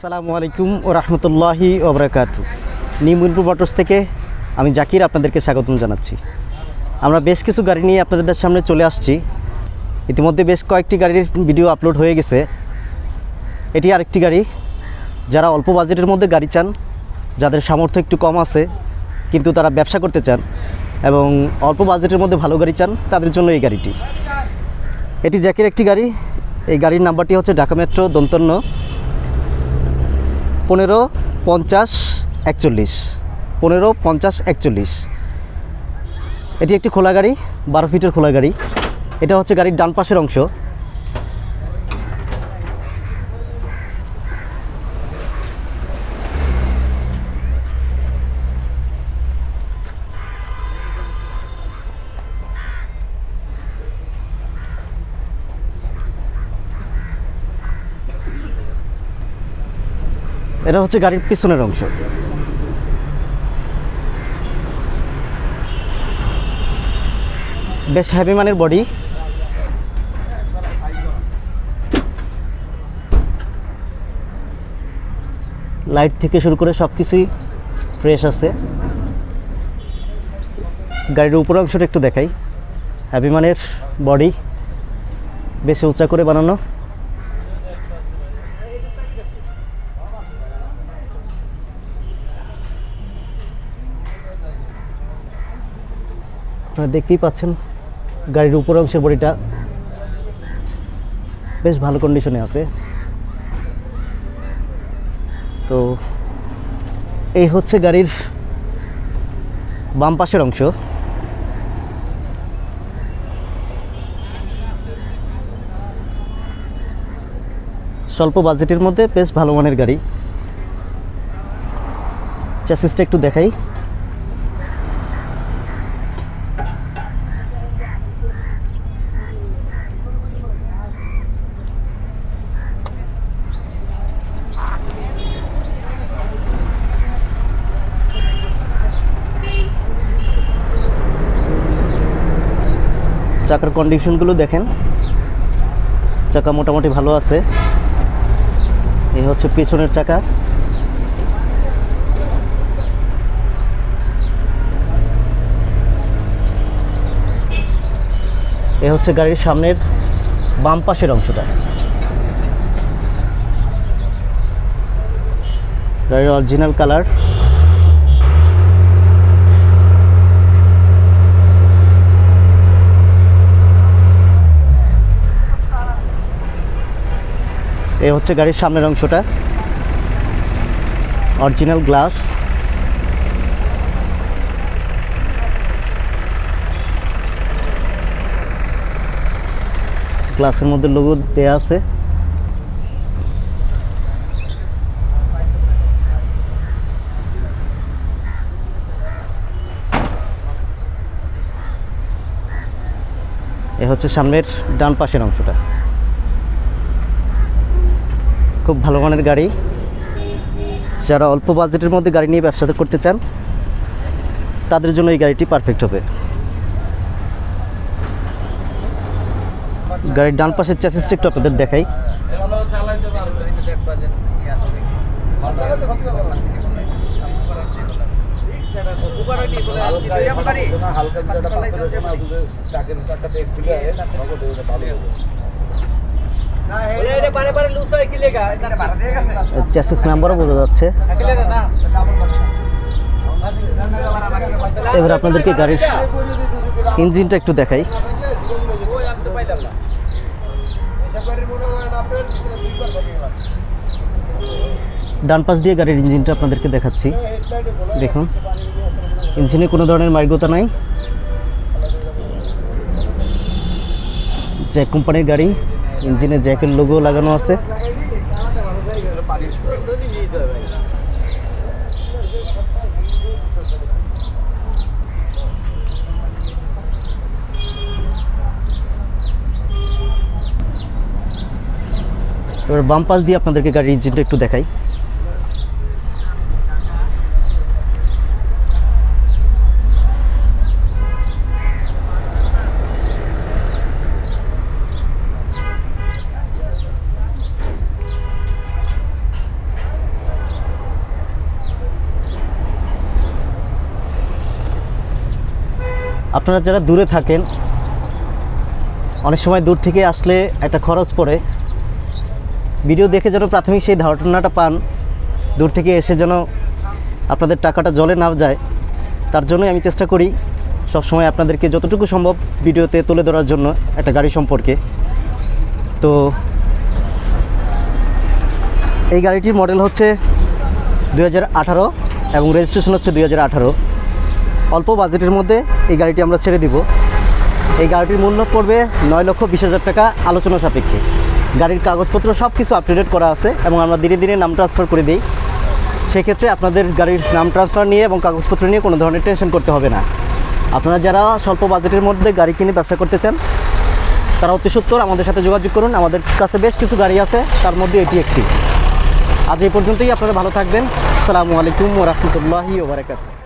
আসসালামু আলাইকুম ও রহমতুল্লাহি ওবরাকাত নিমুলপুর মোটরস থেকে আমি জাকির আপনাদেরকে স্বাগতম জানাচ্ছি। আমরা বেশ কিছু গাড়ি নিয়ে আপনাদের সামনে চলে আসছি। ইতিমধ্যে বেশ কয়েকটি গাড়ির ভিডিও আপলোড হয়ে গেছে। এটি আরেকটি গাড়ি। যারা অল্প বাজেটের মধ্যে গাড়ি চান, যাদের সামর্থ্য একটু কম আছে, কিন্তু তারা ব্যবসা করতে চান এবং অল্প বাজেটের মধ্যে ভালো গাড়ি চান, তাদের জন্য এই গাড়িটি। এটি জ্যাকের একটি গাড়ি। এই গাড়ির নাম্বারটি হচ্ছে ঢাকা মেট্রো দন্তন্য পনেরো পঞ্চাশ একচল্লিশ। পনেরো পঞ্চাশ একচল্লিশ। এটি একটি খোলা গাড়ি, বারো ফিটের খোলা গাড়ি। এটা হচ্ছে গাড়ির ডান পাশের অংশ। এটা হচ্ছে গাড়ির পিছনের অংশ। বেশ হ্যাভি মানের বডি লাইট থেকে শুরু করে সব কিছুই ফ্রেশ আছে। গাড়ির উপর অংশটা একটু দেখাই। হ্যাভি মানের বডি বেশ উঁচা করে বানানো। আপনারা দেখতেই পাচ্ছেন, গাড়ির উপর অংশের বডিটা বেশ ভালো কন্ডিশনে আছে। তো এই হচ্ছে গাড়ির বাম পাশের অংশ। স্বল্প বাজেটের মধ্যে বেশ ভালো মানের গাড়ি। চ্যাসিসটা একটু দেখাই। চাকার কন্ডিশনগুলো দেখেন। চাকা মোটামুটি ভালো আছে। এই হচ্ছে পেছনের চাকা। এ হচ্ছে গাড়ির সামনের বাম পাশের অংশটা। গাড়ির অরিজিনাল কালার এ হচ্ছে গাড়ির সামনের অংশটা। অরিজিনাল গ্লাস গ্লাসের মধ্যে লোগো দেয়া আছে। এ হচ্ছে সামনের ডান পাশের অংশটা। খুব ভালো মানের গাড়ি। যারা অল্প বাজেটের মধ্যে গাড়ি নিয়ে ব্যবসা করতে চান, তাদের জন্য এই গাড়িটি পারফেক্ট হবে। গাড়ির ডান পাশের চ্যাসিসটা একটু আপনাদের দেখাই। চ্যাসিস নাম্বারও বোঝা যাচ্ছে। এবার আপনাদেরকে গাড়ির ইঞ্জিনটা একটু দেখাই। ডান পাশ দিয়ে গাড়ির ইঞ্জিনটা আপনাদেরকে দেখাচ্ছি। দেখুন ইঞ্জিনে কোনো ধরনের মার্গতা নাই। যে কোম্পানির গাড়ি ইঞ্জিনে জ্যাকের লোগো লাগানো আছে। এবার বাম পাশ দিয়ে আপনাদেরকে গাড়ির ইঞ্জিনটা একটু দেখাই। আপনারা যারা দূরে থাকেন, অনেক সময় দূর থেকে আসলে একটা খরচ পড়ে। ভিডিও দেখে যেন প্রাথমিক সেই ধারণাটা পান, দূর থেকে এসে যেন আপনাদের টাকাটা জলে না যায়, তার জন্যই আমি চেষ্টা করি সবসময় আপনাদেরকে যতটুকু সম্ভব ভিডিওতে তুলে ধরার জন্য একটা গাড়ি সম্পর্কে। তো, এই গাড়িটির মডেল হচ্ছে দু হাজার আঠারো এবং রেজিস্ট্রেশন হচ্ছে দু হাজার আঠারো। অল্প বাজেটের মধ্যে এই গাড়িটি আমরা ছেড়ে দিব। এই গাড়িটির মূল্য পড়বে নয় লক্ষ বিশ হাজার টাকা আলোচনা সাপেক্ষে। গাড়ির কাগজপত্র সব কিছু আপ করা আছে এবং আমরা ধীরে ধীরে নাম ট্রান্সফার করে দিই। সেক্ষেত্রে আপনাদের গাড়ির নাম ট্রান্সফার নিয়ে এবং কাগজপত্র নিয়ে কোনো ধরনের টেনশন করতে হবে না। আপনারা যারা স্বল্প বাজেটের মধ্যে গাড়ি কিনে ব্যবসা করতে চান, তারা অতি সত্তর আমাদের সাথে যোগাযোগ করুন। আমাদের কাছে বেশ কিছু গাড়ি আছে, তার মধ্যে এটি একটি। আজ এই পর্যন্তই, আপনারা ভালো থাকবেন। আসসালামু আলাইকুম ওরহমতুল্লাহি ওবরাকাতুহ